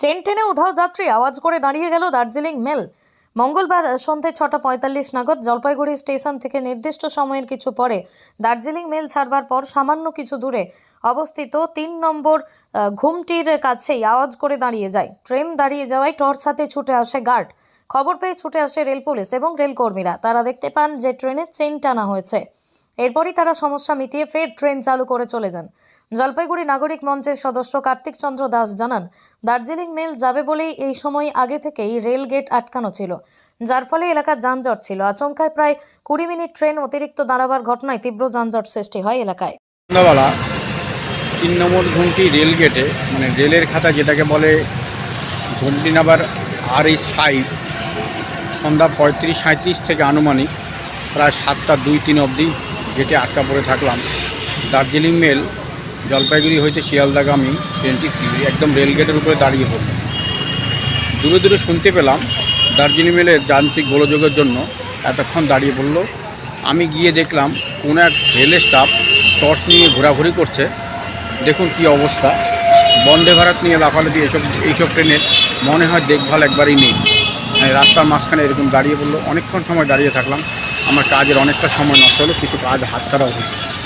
Chain টেনে উধাও যাত্রী আওয়াজ করে দাঁড়িয়ে গেল দার্জিলিং মেল। মঙ্গলবার সন্ধে ছটা পঁয়তাল্লিশ নাগাদ জলপাইগুড়ি স্টেশন থেকে নির্দিষ্ট সময়ের কিছু পরে দার্জিলিং মেল ছাড়বার পর সামান্য কিছু দূরে অবস্থিত তিন নম্বর ঘুমটির কাছেই আওয়াজ করে দাঁড়িয়ে যায়। ট্রেন দাঁড়িয়ে যাওয়ায় টর্চ হাতে ছুটে আসে গার্ড। খবর পেয়ে ছুটে আসে রেল পুলিশ এবং রেলকর্মীরা তারা দেখতে পান যে ট্রেনের চেন টানা হয়েছে। এরপরই তারা সমস্যা মিটিয়ে ফের ট্রেন চালু করে চলে যান। জলপাইগুড়ি নাগরিক মঞ্চের সদস্য কার্তিক চন্দ্র দাস জানান, দার্জিলিং মেল যাবে বলেই এই সময় আগে থেকেই রেল গেট আটকানো ছিল, যার ফলে এলাকার যানজট ছিল। আচমকায় প্রায় কুড়ি মিনিট ট্রেন অতিরিক্ত দাঁড়াবার ঘটনায় তীব্র যানজট সৃষ্টি হয় এলাকায়। সন্ধ্যাবেলা তিন নম্বর ঘুমটি রেল গেটে মানে রেলের খাতা যেটাকে বলে ঘুমটি নাম্বার আর এইচ ফাইভ, সন্ধ্যা পঁয়ত্রিশ সাঁত্রিশ থেকে আনুমানিক, প্রায় সাতটা দুই তিন অবধি গেটে আটকা পড়ে থাকলাম। দার্জিলিং মেল জলপাইগুড়ি হইতে শিয়ালদাগামী ট্রেনটি একদম রেল গেটের উপরে দাঁড়িয়ে পড়ল। দূরে দূরে শুনতে পেলাম দার্জিলিং মেলের যান্ত্রিক গোলযোগের জন্য এতক্ষণ দাঁড়িয়ে পড়ল। আমি গিয়ে দেখলাম কোনো এক রেলের স্টাফ টর্চ নিয়ে ঘোরাঘুরি করছে। দেখুন কি অবস্থা। বন্দে ভারত নিয়ে লাফালাফি এসব, এইসব ট্রেনের মনে হয় দেখভাল একবারই নেই। রাস্তার মাঝখানে এরকম দাঁড়িয়ে পড়ল। অনেকক্ষণ সময় দাঁড়িয়ে থাকলাম। আমার কাজের অনেকটা সময় নষ্ট হলো কিছু কাজ হাত হাতছাড়াও হয়েছে